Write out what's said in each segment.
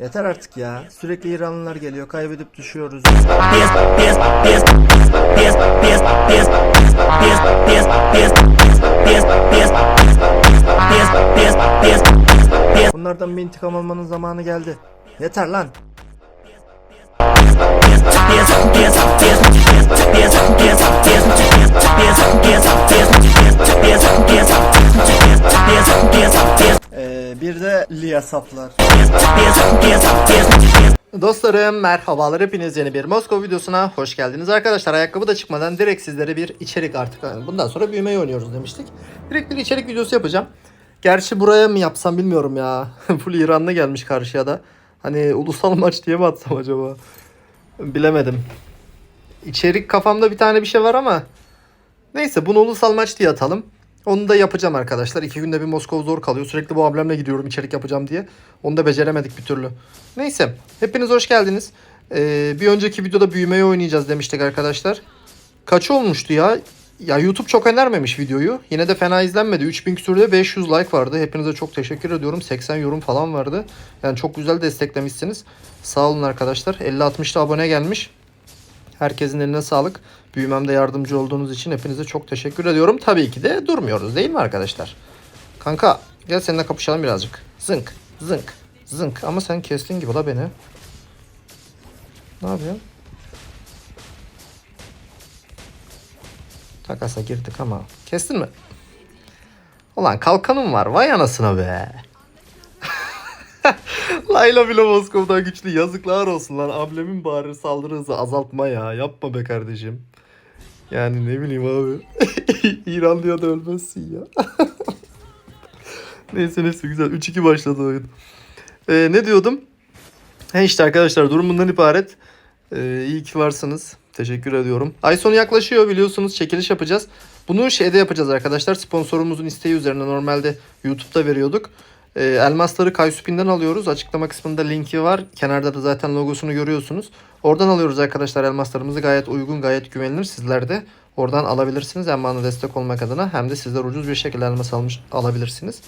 Yeter artık ya. Sürekli İranlılar geliyor. Kaybedip düşüyoruz. Bunlardan bir intikam almanın zamanı geldi. Yeter lan. Ee, bir de Lia. Dostlarım merhabalar hepiniz yeni bir Moskova videosuna hoş geldiniz arkadaşlar. Ayakkabı da çıkmadan direkt sizlere bir içerik artık yani bundan sonra büyümeyi oynuyoruz demiştik. Direkt bir içerik videosu yapacağım. Gerçi buraya mı yapsam bilmiyorum ya. Full İranlı gelmiş karşıya da. Hani ulusal maç diye mi atsam acaba? Bilemedim. İçerik kafamda bir tane bir şey var ama neyse bunu ulusal maç diye atalım. Onu da yapacağım arkadaşlar. İki günde bir Moskova zor kalıyor. Sürekli bu ablemle gidiyorum içerik yapacağım diye. Onu da beceremedik bir türlü. Neyse. Hepiniz hoş geldiniz. Ee, bir önceki videoda büyümeyi oynayacağız demiştik arkadaşlar. Kaç olmuştu ya? Ya YouTube çok önermemiş videoyu. Yine de fena izlenmedi. 3000 küsürde 500 like vardı. Hepinize çok teşekkür ediyorum. 80 yorum falan vardı. Yani çok güzel desteklemişsiniz. Sağ olun arkadaşlar. 50-60'da abone gelmiş. Herkesin eline sağlık. Büyümemde yardımcı olduğunuz için hepinize çok teşekkür ediyorum. Tabii ki de durmuyoruz değil mi arkadaşlar? Kanka gel seninle kapışalım birazcık. Zınk, zınk, zınk. Ama sen kestin gibi la beni. Ne yapıyorsun? Takasa girdik ama. Kestin mi? Ulan kalkanım var. Vay anasına be. Layla bile Moskova'dan güçlü. Yazıklar olsun lan. Ablemin bari saldırı hızı azaltma ya. Yapma be kardeşim. Yani ne bileyim abi. İranlıya da ölmezsin ya. neyse neyse güzel. 3-2 başladı oyun. Ee, ne diyordum? He işte arkadaşlar durum bundan ibaret. Ee, iyi ki varsınız. Teşekkür ediyorum. Ay sonu yaklaşıyor biliyorsunuz çekiliş yapacağız. Bunu şeyde yapacağız arkadaşlar. Sponsorumuzun isteği üzerine normalde YouTube'da veriyorduk. Ee, elmasları Kaysupi'nden alıyoruz. Açıklama kısmında linki var. Kenarda da zaten logosunu görüyorsunuz. Oradan alıyoruz arkadaşlar elmaslarımızı. Gayet uygun, gayet güvenilir. Sizler de oradan alabilirsiniz. Hem bana destek olmak adına hem de sizler ucuz bir şekilde elmas almış alabilirsiniz.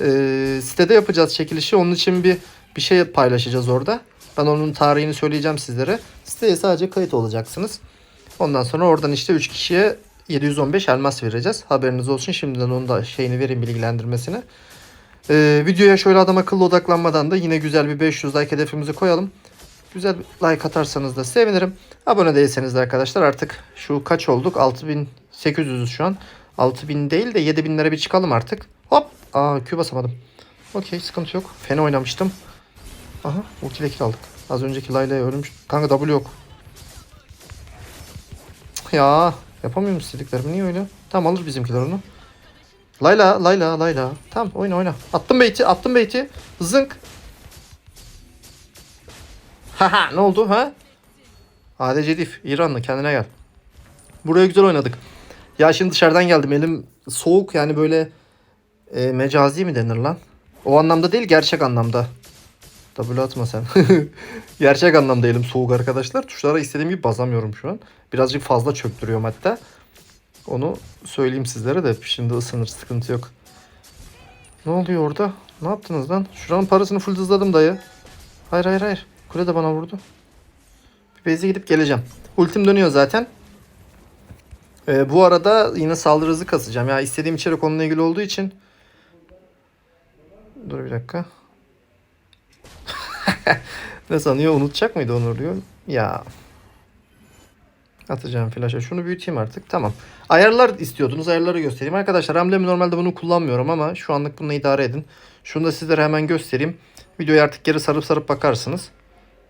Ee, sitede yapacağız çekilişi. Onun için bir bir şey paylaşacağız orada. Ben onun tarihini söyleyeceğim sizlere. Siteye sadece kayıt olacaksınız. Ondan sonra oradan işte 3 kişiye 715 elmas vereceğiz. Haberiniz olsun. Şimdiden onun da şeyini vereyim bilgilendirmesini. Ee, videoya şöyle adam akıllı odaklanmadan da yine güzel bir 500 like hedefimizi koyalım. Güzel bir like atarsanız da sevinirim. Abone değilseniz de arkadaşlar artık şu kaç olduk? 6800'üz şu an. 6000 değil de 7000'lere bir çıkalım artık. Hop. Aa Q basamadım. Okey sıkıntı yok. Fena oynamıştım. Aha ultiyle kill aldık. Az önceki Layla'ya ölmüş. Kanka W yok. Ya yapamıyorum istediklerimi. Niye öyle? Tamam alır bizimkiler onu. Layla, Layla, Layla. Tamam oyna oyna. Attım beyti, attım beyti. Zınk. Haha ne oldu ha? ADC Dif, İranlı kendine gel. Buraya güzel oynadık. Ya şimdi dışarıdan geldim. Elim soğuk yani böyle e, mecazi mi denir lan? O anlamda değil gerçek anlamda. W atma sen. gerçek anlamda elim soğuk arkadaşlar. Tuşlara istediğim gibi basamıyorum şu an. Birazcık fazla çöktürüyorum hatta. Onu söyleyeyim sizlere de şimdi ısınır sıkıntı yok. Ne oluyor orada? Ne yaptınız lan? Şuranın parasını full hızladım dayı. Hayır hayır hayır. Kule de bana vurdu. Bir base'e gidip geleceğim. Ultim dönüyor zaten. Ee, bu arada yine saldırı hızı kasacağım. Ya istediğim içerik onunla ilgili olduğu için. Dur bir dakika. ne sanıyor? Unutacak mıydı onu diyor. Ya. Atacağım flaşa. Şunu büyüteyim artık. Tamam. Ayarlar istiyordunuz. Ayarları göstereyim. Arkadaşlar Ramlemi normalde bunu kullanmıyorum ama şu anlık bununla idare edin. Şunu da sizlere hemen göstereyim. Videoyu artık geri sarıp sarıp bakarsınız.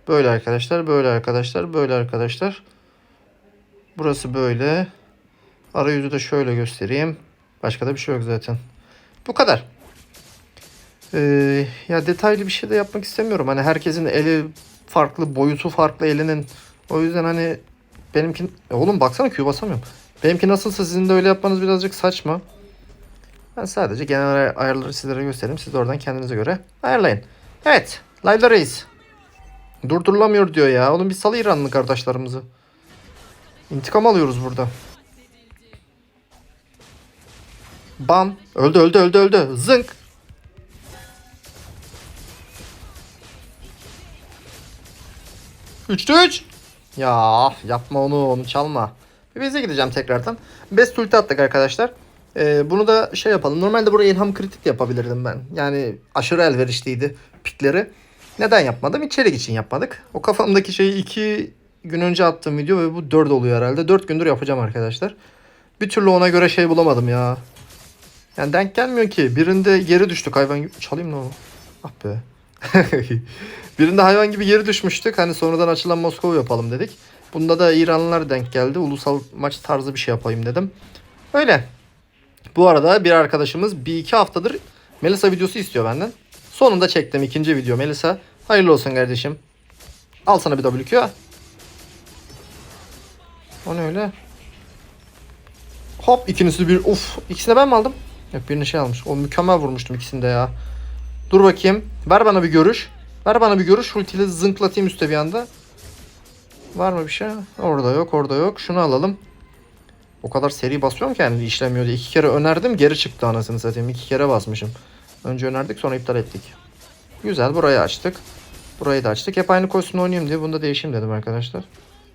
Böyle arkadaşlar. Böyle arkadaşlar. Böyle arkadaşlar. Burası böyle. Arayüzü de şöyle göstereyim. Başka da bir şey yok zaten. Bu kadar. Ee, ya detaylı bir şey de yapmak istemiyorum. Hani herkesin eli farklı, boyutu farklı elinin. O yüzden hani benimki... E oğlum baksana Q basamıyorum. Benimki nasılsa sizin de öyle yapmanız birazcık saçma. Ben sadece genel ay- ayarları sizlere göstereyim. Siz de oradan kendinize göre ayarlayın. Evet. Reis. Durdurulamıyor diyor ya. Oğlum bir salı İranlı kardeşlerimizi. İntikam alıyoruz burada. Bam. Öldü öldü öldü öldü. Zınk. 3'te 3. Ya yapma onu onu çalma. Base'e gideceğim tekrardan. Best ulti attık arkadaşlar. Ee, bunu da şey yapalım. Normalde buraya ilham kritik yapabilirdim ben. Yani aşırı elverişliydi pikleri. Neden yapmadım? İçerik için yapmadık. O kafamdaki şeyi iki gün önce attığım video ve bu 4 oluyor herhalde. 4 gündür yapacağım arkadaşlar. Bir türlü ona göre şey bulamadım ya. Yani denk gelmiyor ki. Birinde geri düştük hayvan. Çalayım mı onu? Ah be. Birinde hayvan gibi geri düşmüştük. Hani sonradan açılan Moskova yapalım dedik. Bunda da İranlılar denk geldi. Ulusal maç tarzı bir şey yapayım dedim. Öyle. Bu arada bir arkadaşımız bir iki haftadır Melisa videosu istiyor benden. Sonunda çektim ikinci video Melisa. Hayırlı olsun kardeşim. Al sana bir WQ. O ne öyle? Hop ikincisi bir uf. İkisini ben mi aldım? Yok birini şey almış. O mükemmel vurmuştum ikisinde ya. Dur bakayım. Ver bana bir görüş. Ver bana bir görüş. Ultiyle zınklatayım üstte bir anda. Var mı bir şey? Orada yok orada yok. Şunu alalım. O kadar seri basıyorum ki yani işlemiyor diye. İki kere önerdim geri çıktı anasını satayım. İki kere basmışım. Önce önerdik sonra iptal ettik. Güzel burayı açtık. Burayı da açtık. Hep aynı koşusunu oynayayım diye bunda değişeyim dedim arkadaşlar.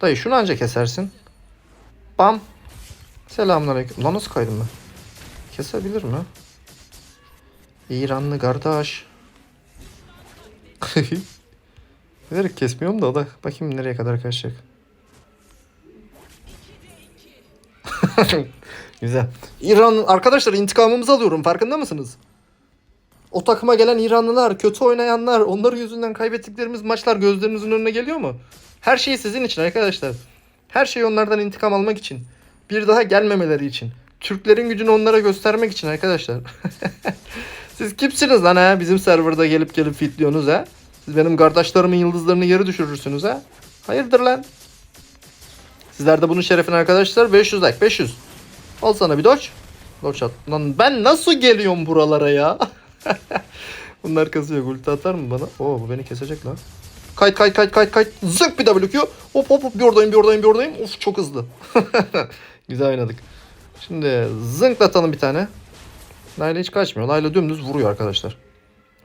Dayı şunu anca kesersin. Bam. Selamünaleyküm. Lan nasıl kaydım ben? Kesebilir mi? İranlı kardeş. Bilerek kesmiyorum da o da bakayım nereye kadar kaçacak. Güzel. İran arkadaşlar intikamımızı alıyorum farkında mısınız? O takıma gelen İranlılar, kötü oynayanlar, onların yüzünden kaybettiklerimiz maçlar gözlerinizin önüne geliyor mu? Her şey sizin için arkadaşlar. Her şey onlardan intikam almak için. Bir daha gelmemeleri için. Türklerin gücünü onlara göstermek için arkadaşlar. Siz kimsiniz lan ha? Bizim serverda gelip gelip fitliyorsunuz ha? Siz benim kardeşlerimin yıldızlarını geri düşürürsünüz ha? Hayırdır lan? Sizler de bunun şerefine arkadaşlar 500 like 500. Al sana bir doç. Doç at. Lan ben nasıl geliyorum buralara ya? Bunlar kasıyor. Ulti atar mı bana? Oo bu beni kesecek lan. Kayıt kayıt kayıt kayıt kayıt. Zık bir WQ. Hop hop hop bir oradayım bir oradayım bir oradayım. Of çok hızlı. Güzel oynadık. Şimdi zınklatalım bir tane. Layla hiç kaçmıyor. Layla dümdüz vuruyor arkadaşlar.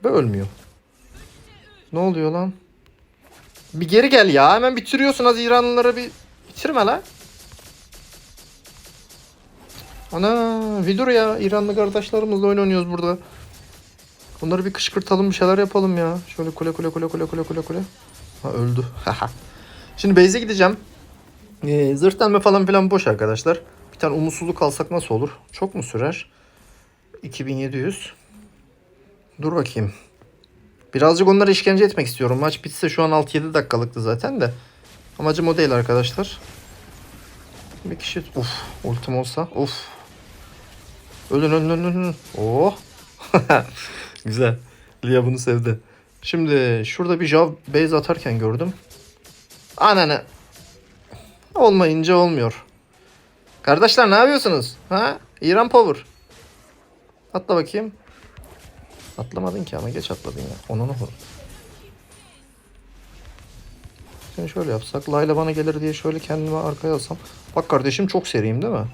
Ve ölmüyor. Ne oluyor lan? Bir geri gel ya. Hemen bitiriyorsun az İranlılara bir bitirme la. Ana bir dur ya. İranlı kardeşlerimizle oyun oynuyoruz burada. Bunları bir kışkırtalım bir şeyler yapalım ya. Şöyle kule kule kule kule kule kule kule. Ha öldü. Şimdi base'e gideceğim. Ee, zırhlanma falan filan boş arkadaşlar. Bir tane umutsuzluk alsak nasıl olur? Çok mu sürer? 2700. Dur bakayım. Birazcık onlara işkence etmek istiyorum. Maç bitse şu an 6-7 dakikalıktı zaten de. Amacım o değil arkadaşlar. Bir kişi... Uf. Ultim olsa. Uf. Ölün ölün ölün ölün. Oh. Güzel. Lia bunu sevdi. Şimdi şurada bir Jav base atarken gördüm. Ananı. Olmayınca olmuyor. Kardeşler ne yapıyorsunuz? Ha? İran Power. Atla bakayım. Atlamadın ki ama geç atladın ya. Onu ne Şimdi şöyle yapsak. Layla bana gelir diye şöyle kendimi arkaya alsam. Bak kardeşim çok seriyim değil mi?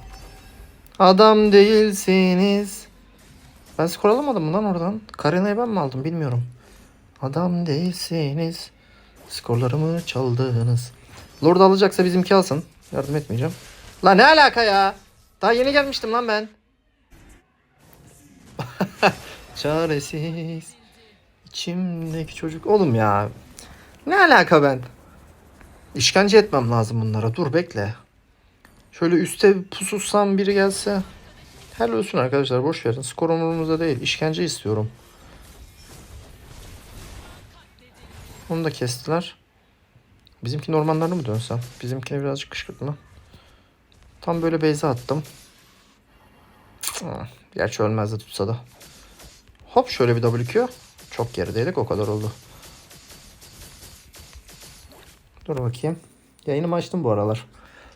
Adam değilsiniz. Ben skor alamadım mı lan oradan? Karena'yı ben mi aldım bilmiyorum. Adam değilsiniz. Skorlarımı çaldınız. Lord alacaksa bizimki alsın. Yardım etmeyeceğim. La ne alaka ya? Daha yeni gelmiştim lan ben. Çaresiz. İçimdeki çocuk. Oğlum ya. Ne alaka ben? İşkence etmem lazım bunlara. Dur bekle. Şöyle üste pusussam biri gelse. Helal olsun arkadaşlar boş verin. Skor umurumuzda değil. İşkence istiyorum. Onu da kestiler. Bizimki ormanlarına mı dönsem? Bizimkine birazcık kışkırtma. Tam böyle beyze attım. Ha, Gerçi ölmezdi tutsa da. Hop şöyle bir WQ. Çok gerideydik o kadar oldu. Dur bakayım. Yayınımı açtım bu aralar.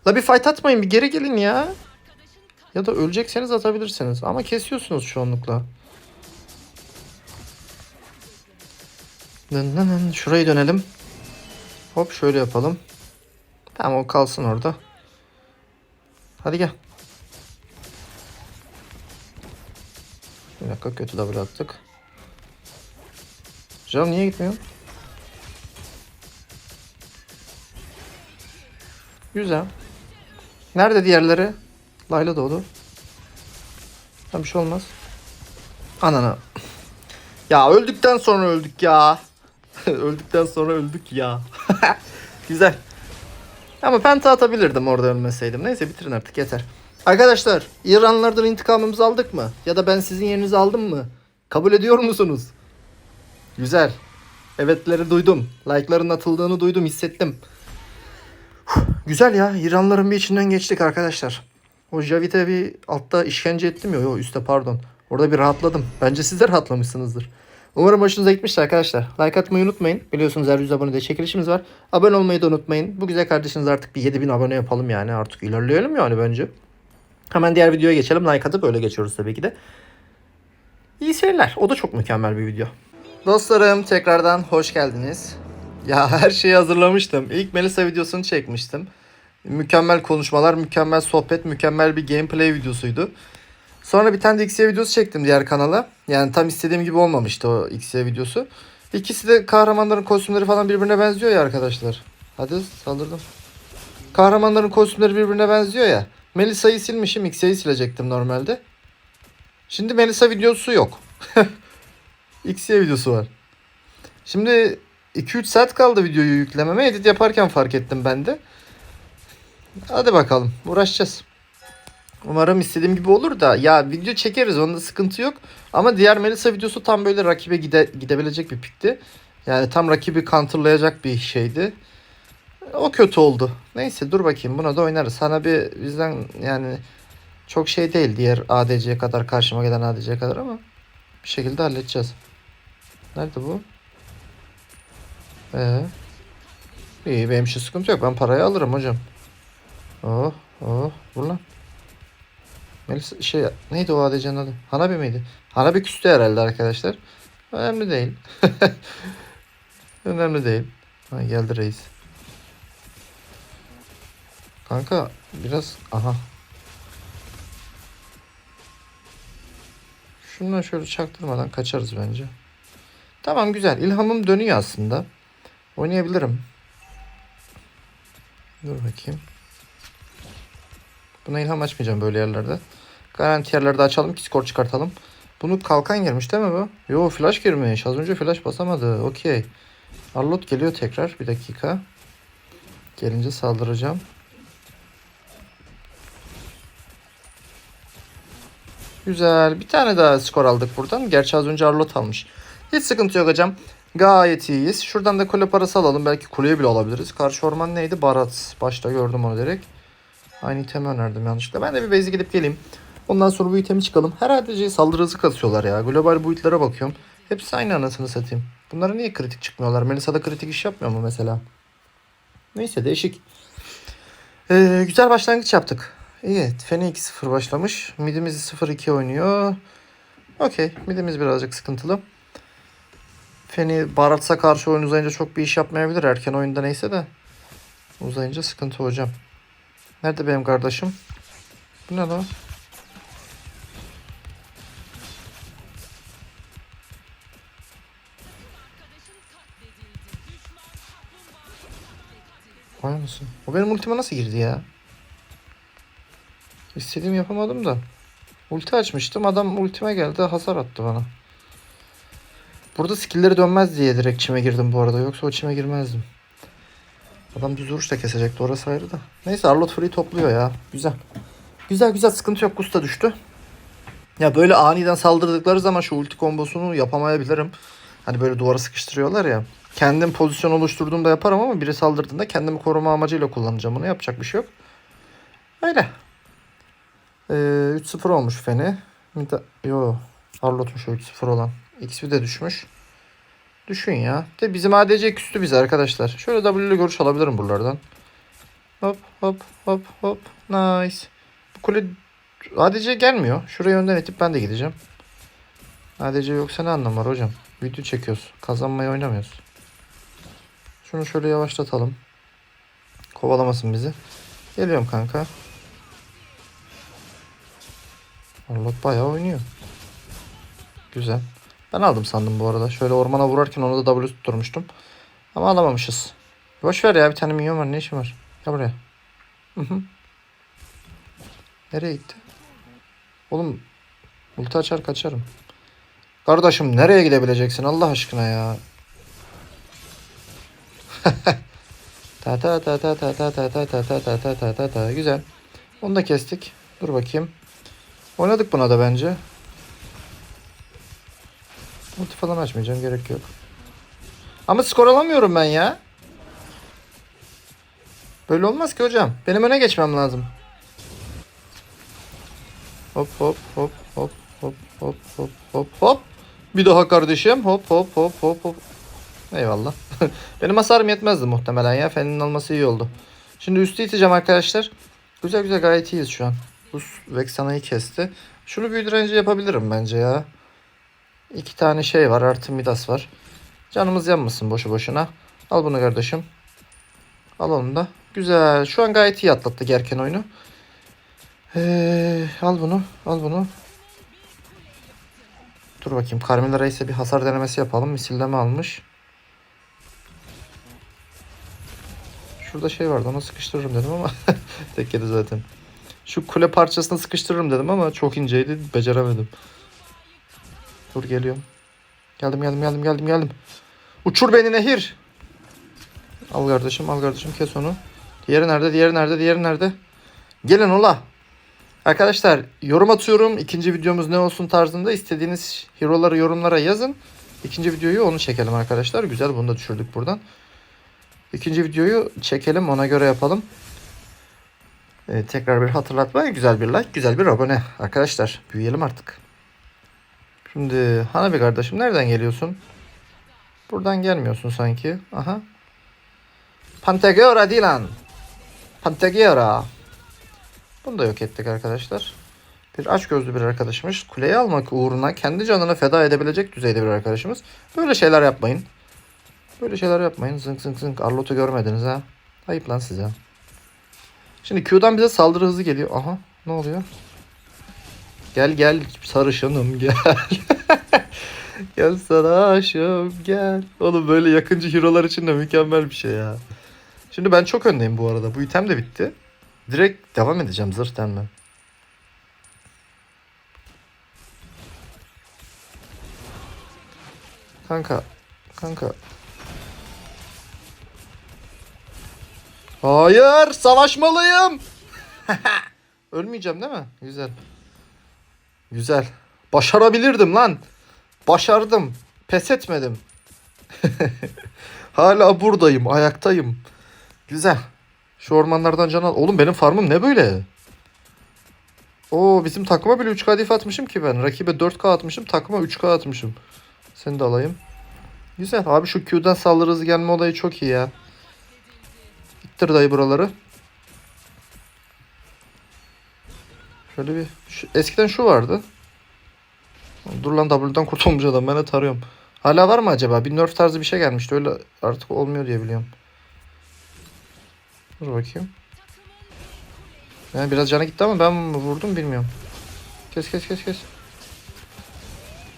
La bir fight atmayın bir geri gelin ya. Ya da ölecekseniz atabilirsiniz. Ama kesiyorsunuz çoğunlukla. Şurayı dönelim. Hop şöyle yapalım. Tamam o kalsın orada. Hadi gel. Bir dakika kötü double attık. Can niye gitmiyor? Güzel. Nerede diğerleri? Layla doğdu. Tam bir şey olmaz. Anana. Ya öldükten sonra öldük ya. öldükten sonra öldük ya. Güzel. Ama penta atabilirdim orada ölmeseydim. Neyse bitirin artık yeter. Arkadaşlar İranlardan intikamımızı aldık mı? Ya da ben sizin yerinizi aldım mı? Kabul ediyor musunuz? Güzel. Evetleri duydum. Like'ların atıldığını duydum, hissettim. Güzel ya. İranların bir içinden geçtik arkadaşlar. O Javit'e bir altta işkence ettim ya. Yo üstte pardon. Orada bir rahatladım. Bence siz de rahatlamışsınızdır. Umarım hoşunuza gitmiştir arkadaşlar. Like atmayı unutmayın. Biliyorsunuz her 100 abonede çekilişimiz var. Abone olmayı da unutmayın. Bu güzel kardeşiniz artık bir 7000 abone yapalım yani. Artık ilerleyelim yani bence. Hemen diğer videoya geçelim. Like atıp öyle geçiyoruz tabii ki de. İyi seyirler. O da çok mükemmel bir video. Dostlarım tekrardan hoş geldiniz. Ya her şeyi hazırlamıştım. İlk Melisa videosunu çekmiştim. Mükemmel konuşmalar, mükemmel sohbet, mükemmel bir gameplay videosuydu. Sonra bir tane de XY videosu çektim diğer kanala. Yani tam istediğim gibi olmamıştı o XY videosu. İkisi de kahramanların kostümleri falan birbirine benziyor ya arkadaşlar. Hadi saldırdım. Kahramanların kostümleri birbirine benziyor ya. Melisa'yı silmişim. XY'yi silecektim normalde. Şimdi Melisa videosu yok. XY videosu var. Şimdi 2-3 saat kaldı videoyu yüklememe. Edit yaparken fark ettim ben de. Hadi bakalım. Uğraşacağız. Umarım istediğim gibi olur da ya video çekeriz onda sıkıntı yok. Ama diğer Melisa videosu tam böyle rakibe gide, gidebilecek bir pikti. Yani tam rakibi counterlayacak bir şeydi. O kötü oldu. Neyse dur bakayım buna da oynarız. Sana bir bizden yani çok şey değil diğer ADC'ye kadar karşıma gelen ADC'ye kadar ama bir şekilde halledeceğiz. Nerede bu? Ee, iyi benim için sıkıntı yok. Ben parayı alırım hocam. Oh oh vur lan. Melisa şey neydi o ADC'nin adı? Hanabi miydi? Hanabi küstü herhalde arkadaşlar. Önemli değil. Önemli değil. Ha, geldi reis. Kanka biraz aha. Şundan şöyle çaktırmadan kaçarız bence. Tamam güzel. İlhamım dönüyor aslında. Oynayabilirim. Dur bakayım. Buna ilham açmayacağım böyle yerlerde. Garanti yerlerde açalım ki skor çıkartalım. Bunu kalkan girmiş değil mi bu? Yo flash girmiş. Az önce flash basamadı. Okey. Arlot geliyor tekrar. Bir dakika. Gelince saldıracağım. Güzel. Bir tane daha skor aldık buradan. Gerçi az önce Arlot almış. Hiç sıkıntı yok hocam. Gayet iyiyiz. Şuradan da kule parası alalım. Belki kuleye bile alabiliriz. Karşı orman neydi? Barat. Başta gördüm onu direkt. Aynı itemi önerdim yanlışlıkla. Ben de bir base'e gidip geleyim. Ondan sonra bu itemi çıkalım. Herhalde saldırı hızı kasıyorlar ya. Global boyutlara bakıyorum. Hepsi aynı anasını satayım. Bunlara niye kritik çıkmıyorlar? Melisa da kritik iş yapmıyor mu mesela? Neyse değişik. Ee, güzel başlangıç yaptık. İyi. Feni 2-0 başlamış. Midimiz 0-2 oynuyor. Okey. Midimiz birazcık sıkıntılı. Feni Barat'a karşı oyun uzayınca çok bir iş yapmayabilir. Erken oyunda neyse de. Uzayınca sıkıntı hocam. Nerede benim kardeşim? Bu ne lan? Vay mısın? O benim ultime nasıl girdi ya? İstediğimi yapamadım da. Ulti açmıştım. Adam ultime geldi. Hasar attı bana. Burada skillleri dönmez diye direkt çime girdim bu arada. Yoksa o çime girmezdim. Adam düz vuruş da kesecekti. Orası ayrı da. Neyse Arlot Free topluyor ya. Güzel. Güzel güzel sıkıntı yok. Gusta düştü. Ya böyle aniden saldırdıkları zaman şu ulti kombosunu yapamayabilirim. Hani böyle duvara sıkıştırıyorlar ya. Kendim pozisyon oluşturduğumda yaparım ama biri saldırdığında kendimi koruma amacıyla kullanacağım. Bunu yapacak bir şey yok. Öyle. Ee, 3-0 olmuş Feni. Mida- Yo. Arlot'muş o 3-0 olan. XP de düşmüş. Düşün ya. De bizim ADC küstü bize arkadaşlar. Şöyle W ile görüş alabilirim buralardan. Hop hop hop hop. Nice. Bu kule ADC gelmiyor. Şuraya önden itip ben de gideceğim. ADC yoksa ne anlam var hocam? Video çekiyoruz. Kazanmayı oynamıyoruz. Şunu şöyle yavaşlatalım. Kovalamasın bizi. Geliyorum kanka. Arlot bayağı oynuyor. Güzel. Ben aldım sandım bu arada. Şöyle ormana vurarken onu da W tutturmuştum. Ama alamamışız. Boş ver ya bir tane minyon var ne işin var. Gel buraya. Hı hı. Nereye gitti? Oğlum ulti açar kaçarım. Kardeşim nereye gidebileceksin Allah aşkına ya? ta ta ta ta ta ta ta ta ta ta ta ta ta ta güzel. Onu da kestik. Dur bakayım. Oynadık buna da bence. Ulti falan açmayacağım gerek yok. Ama skor alamıyorum ben ya. Böyle olmaz ki hocam. Benim öne geçmem lazım. Hop hop hop hop hop hop hop hop hop. Bir daha kardeşim. Hop hop hop hop hop. Eyvallah. Benim hasarım yetmezdi muhtemelen ya. Fen'in alması iyi oldu. Şimdi üstü iteceğim arkadaşlar. Güzel güzel gayet iyiyiz şu an. Bu Vexana'yı kesti. Şunu büyü direnci yapabilirim bence ya. İki tane şey var. Artı Midas var. Canımız yanmasın boşu boşuna. Al bunu kardeşim. Al onu da. Güzel. Şu an gayet iyi atlattık erken oyunu. Ee, al bunu. Al bunu. Dur bakayım. Carmilla Reis'e bir hasar denemesi yapalım. Misilleme almış. Şurada şey vardı. Onu sıkıştırırım dedim ama tek yedi zaten. Şu kule parçasını sıkıştırırım dedim ama çok inceydi. Beceremedim. Dur geliyorum. Geldim geldim geldim geldim geldim. Uçur beni nehir. Al kardeşim al kardeşim kes onu. Diğeri nerede? Diğeri nerede? Diğeri nerede? Gelin ola. Arkadaşlar yorum atıyorum. İkinci videomuz ne olsun tarzında istediğiniz hero'ları yorumlara yazın. İkinci videoyu onu çekelim arkadaşlar. Güzel bunu da düşürdük buradan. İkinci videoyu çekelim ona göre yapalım. Ee, tekrar bir hatırlatma. Güzel bir like, güzel bir abone. Arkadaşlar büyüyelim artık. Şimdi Hanabi kardeşim nereden geliyorsun? Buradan gelmiyorsun sanki. Aha. Pantagora Dilan. Pantagora. Bunu da yok ettik arkadaşlar. Bir aç gözlü bir arkadaşımız. Kuleyi almak uğruna kendi canını feda edebilecek düzeyde bir arkadaşımız. Böyle şeyler yapmayın. Böyle şeyler yapmayın. Zınk zınk zınk. Arlot'u görmediniz ha. Ayıp lan size. Şimdi Q'dan bize saldırı hızı geliyor. Aha ne oluyor? Gel gel sarışınım gel. gel sarışım gel. Oğlum böyle yakıncı hero'lar için de mükemmel bir şey ya. Şimdi ben çok öndeyim bu arada. Bu item de bitti. Direkt devam edeceğim zırh denme. Kanka. Kanka. Hayır savaşmalıyım. Ölmeyeceğim değil mi? Güzel. Güzel. Başarabilirdim lan. Başardım. Pes etmedim. Hala buradayım. Ayaktayım. Güzel. Şu ormanlardan can al. Oğlum benim farmım ne böyle? Oo bizim takıma bile 3K dif atmışım ki ben. Rakibe 4K atmışım. Takıma 3K atmışım. Seni de alayım. Güzel. Abi şu Q'dan saldırı hızı gelme olayı çok iyi ya. İttir dayı buraları. Şöyle bir... Şu, eskiden şu vardı. Dur lan W'dan kurtulmuş adam. Ben de tarıyorum. Hala var mı acaba? Bir nerf tarzı bir şey gelmişti. Öyle artık olmuyor diye biliyorum. Dur bakayım. Yani biraz canı gitti ama ben vurdum bilmiyorum. Kes kes kes kes.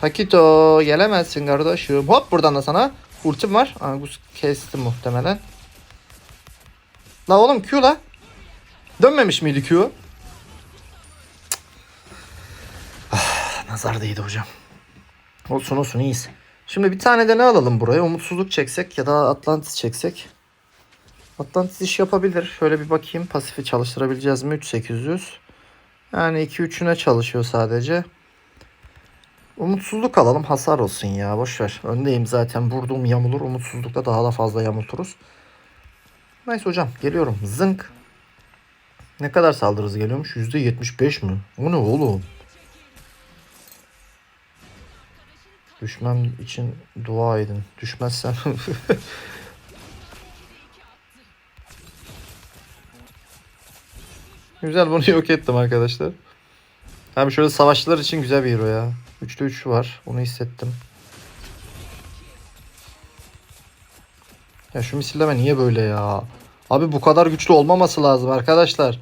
Pakito gelemezsin kardeşim. Hop buradan da sana. Ultim var. Angus kesti muhtemelen. La oğlum Q la. Dönmemiş miydi Q? Ah, nazar değdi hocam. Olsun olsun iyiyiz. Şimdi bir tane de ne alalım buraya? Umutsuzluk çeksek ya da Atlantis çeksek. Atlantis iş yapabilir. Şöyle bir bakayım. Pasifi çalıştırabileceğiz mi? 3800. Yani 2-3'üne çalışıyor sadece. Umutsuzluk alalım. Hasar olsun ya. Boşver. Öndeyim zaten. Vurduğum yamulur. Umutsuzlukta daha da fazla yamulturuz. Neyse hocam. Geliyorum. Zınk. Ne kadar saldırı hızı geliyormuş? %75 mi? O ne oğlum? Düşmem için dua edin. Düşmezsem Güzel bunu yok ettim arkadaşlar. Hem şöyle savaşçılar için güzel bir hero ya. 3'te 3 var. Onu hissettim. Ya şu misilleme niye böyle ya? Abi bu kadar güçlü olmaması lazım arkadaşlar.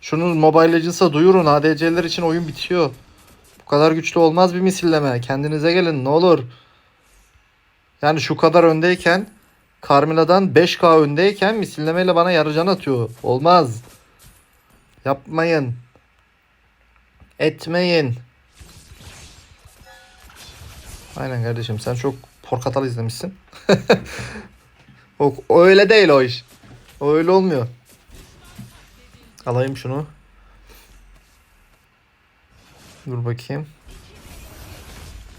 Şunu Mobile Legends'a duyurun. ADC'ler için oyun bitiyor. Bu kadar güçlü olmaz bir misilleme. Kendinize gelin ne olur. Yani şu kadar öndeyken Carmilla'dan 5k öndeyken misillemeyle bana yarıcan atıyor. Olmaz. Yapmayın. Etmeyin. Aynen kardeşim sen çok porkatal izlemişsin. o, öyle değil o iş. O öyle olmuyor. Alayım şunu. Dur bakayım.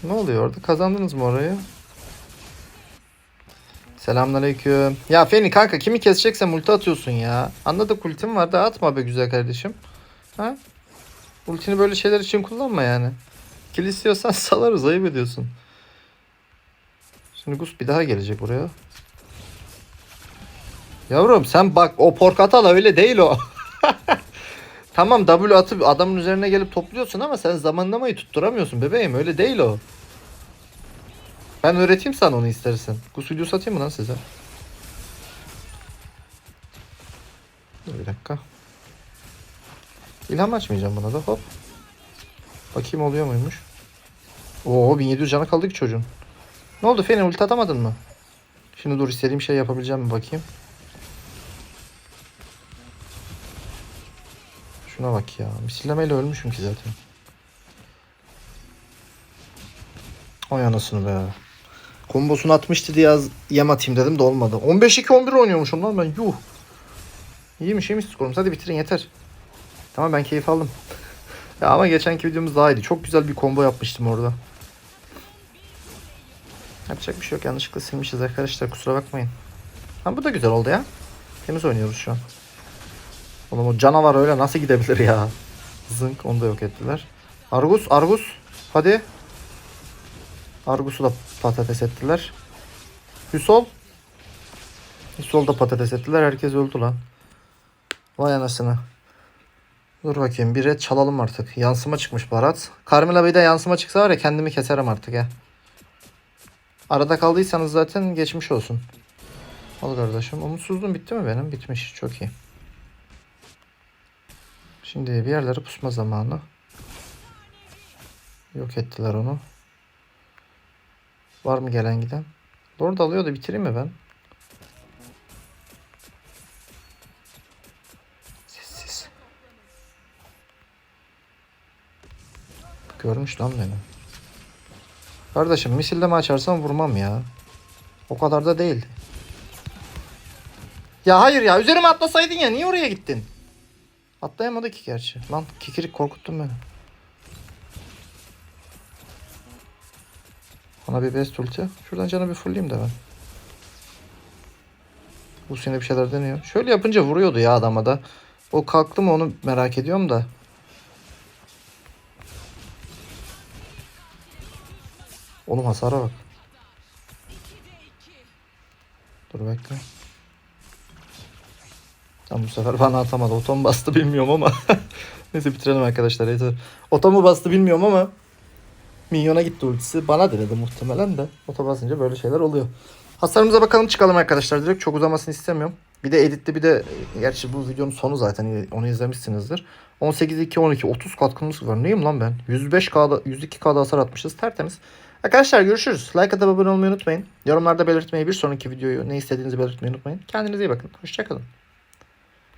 Ne oluyor orada? Kazandınız mı orayı? Selamünaleyküm. Ya Feni kanka kimi keseceksen ulti atıyorsun ya. Anladık ultim var da atma be güzel kardeşim. Ha? Ultini böyle şeyler için kullanma yani. Kill istiyorsan salarız ayıp ediyorsun. Şimdi Gus bir daha gelecek buraya. Yavrum sen bak o porkatal öyle değil o. tamam W atıp adamın üzerine gelip topluyorsun ama sen zamanlamayı tutturamıyorsun bebeğim öyle değil o. Ben öğreteyim sana onu istersen. Gus videosu atayım mı lan size? Bir dakika. İlham açmayacağım buna da hop. Bakayım oluyor muymuş? Oo 1700 canı kaldı ki çocuğun. Ne oldu Feni ulti atamadın mı? Şimdi dur istediğim şey yapabileceğim mi bakayım. Şuna bak ya. Misillemeyle ölmüşüm ki zaten. Oy anasını be. Kombosunu atmıştı diye az yem atayım dedim de olmadı. 15-2-11 oynuyormuşum lan ben. Yuh. İyiymiş iyiymiş skorum. Hadi bitirin yeter. Tamam ben keyif aldım. ya ama geçenki videomuz daha iyiydi. Çok güzel bir combo yapmıştım orada. Yapacak bir şey yok. Yanlışlıkla silmişiz arkadaşlar. Kusura bakmayın. Ha bu da güzel oldu ya. Temiz oynuyoruz şu an. Oğlum o canavar öyle nasıl gidebilir ya? Zınk onu da yok ettiler. Argus, Argus. Hadi. Argus'u da patates ettiler. Hüsol. Hüsol da patates ettiler. Herkes öldü lan. Vay anasını. Dur bakayım. Bir red çalalım artık. Yansıma çıkmış Barat. Carmela Bey'de yansıma çıksa var ya kendimi keserim artık ya. Arada kaldıysanız zaten geçmiş olsun. Al kardeşim. Umutsuzluğum bitti mi benim? Bitmiş. Çok iyi. Şimdi bir yerlere pusma zamanı. Yok ettiler onu. Var mı gelen giden? Lord alıyor da bitireyim mi ben? Sessiz. Görmüş lan beni. Kardeşim misilleme açarsam vurmam ya. O kadar da değil. Ya hayır ya üzerime atlasaydın ya niye oraya gittin? Atlayamadı ki gerçi. Lan kikirik korkuttun beni. Ona bir best ulti. Şuradan canı bir fullleyeyim de ben. Bu sene bir şeyler deniyor. Şöyle yapınca vuruyordu ya adama da. O kalktı mı onu merak ediyorum da. Oğlum hasara bak. Dur bekle. Tam bu sefer bana atamadı. Otom bastı bilmiyorum ama. Neyse bitirelim arkadaşlar yeter. Otomu bastı bilmiyorum ama. Minyona gitti ultisi. Bana denedi muhtemelen de. Oto basınca böyle şeyler oluyor. Hasarımıza bakalım çıkalım arkadaşlar. Direkt çok uzamasını istemiyorum. Bir de editli bir de gerçi bu videonun sonu zaten onu izlemişsinizdir. 18 2 12 30 katkımız var. Neyim lan ben? 105K'da 102K'da hasar atmışız. Tertemiz. Arkadaşlar görüşürüz. Like atıp abone olmayı unutmayın. Yorumlarda belirtmeyi bir sonraki videoyu ne istediğinizi belirtmeyi unutmayın. Kendinize iyi bakın. Hoşçakalın.